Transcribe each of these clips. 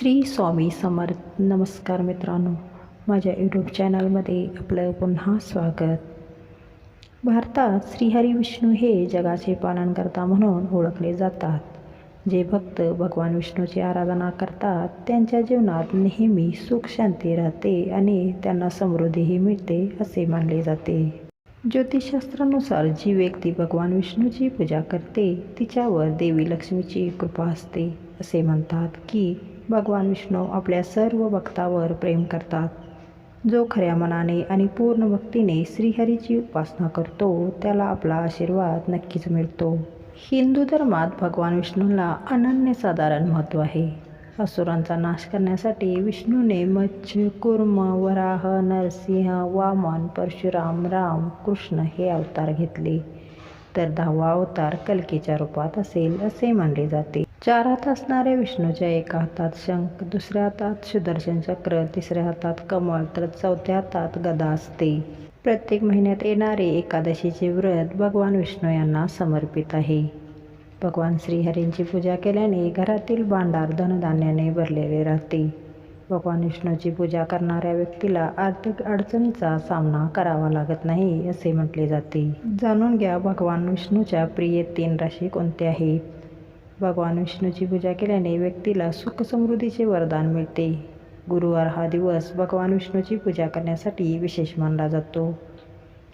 श्री स्वामी समर्थ. नमस्कार मित्रांनो. माझ्या यूट्यूब चॅनलमध्ये आपलं पुन्हा स्वागत. भारतात श्रीहरी विष्णू हे जगाचे पालनकर्ता म्हणून ओळखले जातात. जे भक्त भगवान विष्णूची आराधना करतात त्यांच्या जीवनात नेहमी सुख शांती राहते आणि त्यांना समृद्धीही मिळते असे मानले जाते. ज्योतिषशास्त्रानुसार जी व्यक्ती भगवान विष्णूची पूजा करते तिच्यावर देवी लक्ष्मीची कृपा असते असे म्हणतात की भगवान विष्णू आपल्या सर्व भक्तावर प्रेम करतात. जो खऱ्या मनाने आणि पूर्ण भक्तीने श्रीहरीची उपासना करतो त्याला आपला आशीर्वाद नक्कीच मिळतो. हिंदू धर्मात भगवान विष्णूला अनन्यसाधारण महत्त्व आहे. असुरांचा नाश करण्यासाठी विष्णूने मच्छ कुर्म वराह नरसिंह वामन परशुराम राम कृष्ण हे अवतार घेतले. तर दहावा अवतार कलकीच्या रूपात असेल असे मानले जाते. चार हात असणाऱ्या विष्णूच्या एका हातात शंख दुसऱ्या हातात सुदर्शन चक्र तिसऱ्या हातात कमळ तर चौथ्या हातात गदा असते. प्रत्येक महिन्यात येणारे एकादशीचे व्रत भगवान विष्णू यांना समर्पित आहे. भगवान श्रीहरींची पूजा केल्याने घरातील भांडार धनधान्याने भरलेले राहते. भगवान विष्णूची पूजा करणाऱ्या व्यक्तीला आर्थिक अडचणीचा सामना करावा लागत नाही असे म्हटले जाते. जाणून घ्या भगवान विष्णूच्या प्रिय तीन राशी कोणत्या आहेत? भगवान विष्णूची पूजा केल्याने व्यक्तीला सुख समृद्धीचे वरदान मिळते. गुरुवार हा दिवस भगवान विष्णूची पूजा करण्यासाठी विशेष मानला जातो.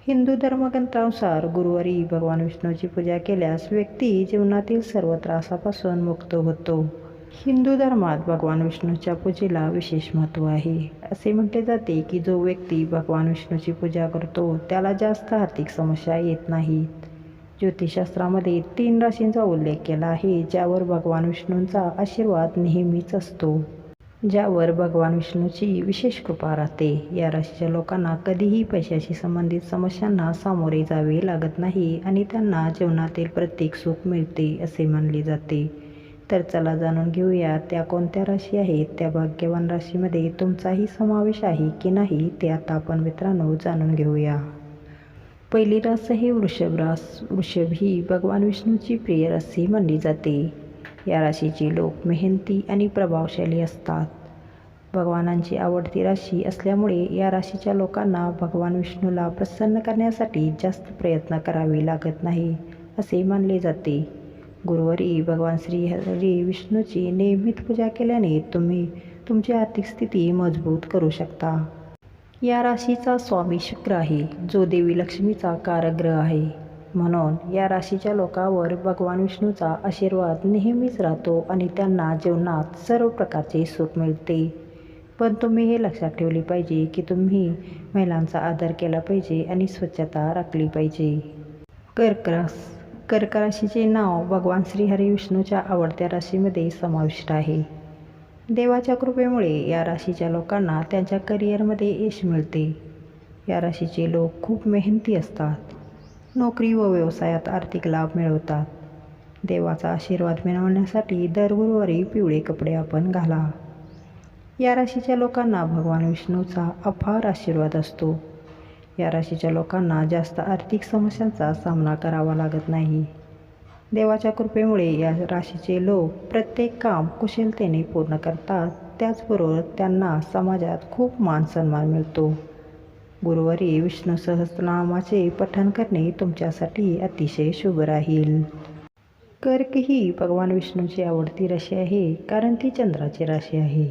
हिंदू धर्मग्रंथानुसार गुरुवारी भगवान विष्णूची पूजा केल्यास व्यक्ती जीवनातील सर्व त्रासापासून मुक्त होतो. हिंदू धर्मात भगवान विष्णूच्या पूजेला विशेष महत्त्व आहे. असे म्हटले जाते की जो व्यक्ती भगवान विष्णूची पूजा करतो त्याला जास्त आर्थिक समस्या येत नाहीत. ज्योतिषशास्त्रामध्ये तीन राशींचा उल्लेख केला आहे ज्यावर भगवान विष्णूंचा आशीर्वाद नेहमीच असतो. ज्यावर भगवान विष्णूची विशेष कृपा राहते. या राशीच्या लोकांना कधीही पैशाशी संबंधित समस्यांना सामोरे जावे लागत नाही आणि त्यांना जीवनातील प्रत्येक सुख मिळते असे मानले जाते. तर चला जाणून घेऊया त्या कोणत्या राशी आहेत. त्या भाग्यवान राशीमध्ये तुमचाही समावेश आहे की नाही ते आता आपण मित्रांनो जाणून घेऊया. पहिली रास हे वृषभ रास. वृषभ ही भगवान विष्णूची प्रिय राशी मानली जाते. या राशीची लोक मेहनती आणि प्रभावशाली असतात. भगवानांची आवडती राशी असल्यामुळे या राशीच्या लोकांना भगवान विष्णूला प्रसन्न करण्यासाठी जास्त प्रयत्न करावे लागत नाही असे मानले जाते. गुरुवारी भगवान श्री हरी विष्णूची नियमित पूजा केल्याने तुम्ही तुमची आर्थिक स्थिती मजबूत करू शकता. या राशीचा स्वामी शुक्र आहे जो देवी लक्ष्मीचा कारग्रह आहे. म्हणून या राशीच्या लोकांवर भगवान विष्णूचा आशीर्वाद नेहमीच राहतो आणि त्यांना जीवनात सर्व प्रकारचे सुख मिळते. पण तुम्ही हे लक्षात ठेवले पाहिजे की तुम्ही महिलांचा आदर केला पाहिजे आणि स्वच्छता राखली पाहिजे. कर्करास कर्क राशीचे नाव भगवान श्रीहरी विष्णूच्या आवडत्या राशीमध्ये समाविष्ट आहे. देवाच्या कृपेमुळे या राशीच्या लोकांना त्यांच्या करिअरमध्ये यश मिळते. या राशीचे लोक खूप मेहनती असतात. नोकरी व व्यवसायात आर्थिक लाभ मिळवतात. देवाचा आशीर्वाद मिळवण्यासाठी दर गुरुवारी पिवळे कपडे आपण घाला. या राशीच्या लोकांना भगवान विष्णूचा अफार आशीर्वाद असतो. या राशीच्या लोकांना जास्त आर्थिक समस्यांचा सामना करावा लागत नाही. देवाच्या कृपेमुळे या राशीचे लोक प्रत्येक काम कुशलतेने पूर्ण करतात. त्याचबरोबर त्यांना समाजात खूप मान सन्मान मिळतो. गुरुवारी विष्णू सहस्रनामाचे पठण करणे तुमच्यासाठी अतिशय शुभ राहील. कर्क ही भगवान विष्णूची आवडती राशी आहे कारण ती चंद्राची राशी आहे.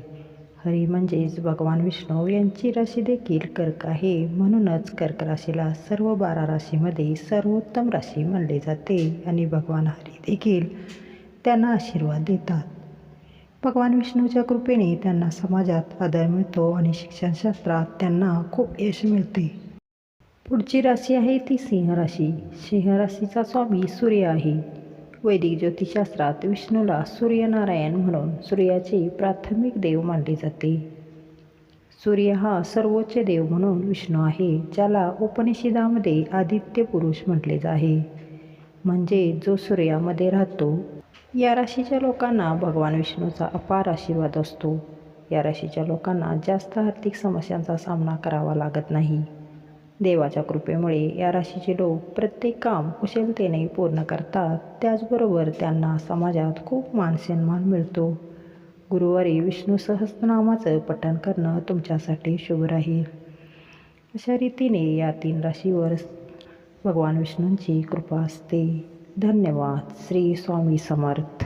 हरी म्हणजेच भगवान विष्णू यांची राशी देखील कर्क आहे. म्हणूनच कर्क राशीला सर्व बारा राशीमध्ये सर्वोत्तम राशी मानले जाते आणि भगवान हरी देखील त्यांना आशीर्वाद देतात. भगवान विष्णूच्या कृपेने त्यांना समाजात आदर मिळतो आणि शिक्षणशास्त्रात त्यांना खूप यश मिळते. पुढची राशी आहे ती सिंह राशी. सिंह राशीचा स्वामी सूर्य आहे. वैदिक ज्योतिषशास्त्रात विष्णूला सूर्यनारायण म्हणून सूर्याचे प्राथमिक देव मानले जाते. सूर्य हा सर्वोच्च देव म्हणून विष्णू आहे ज्याला उपनिषदामध्ये आदित्य पुरुष म्हटले आहे. म्हणजे जो सूर्यामध्ये राहतो या राशीच्या लोकांना भगवान विष्णूचा अपार आशीर्वाद असतो. या राशीच्या लोकांना जास्त आर्थिक समस्यांचा सामना करावा लागत नाही. देवाच्या कृपेमुळे या राशीचे लोक प्रत्येक काम कुशलतेने पूर्ण करतात. त्याचबरोबर त्यांना समाजात खूप मानसन्मान मिळतो. गुरुवारी विष्णू सहस्रनामाचं पठण करणं तुमच्यासाठी शुभ राहील. अशा रीतीने या तीन राशीवर भगवान विष्णूंची कृपा असते. धन्यवाद. श्री स्वामी समर्थ.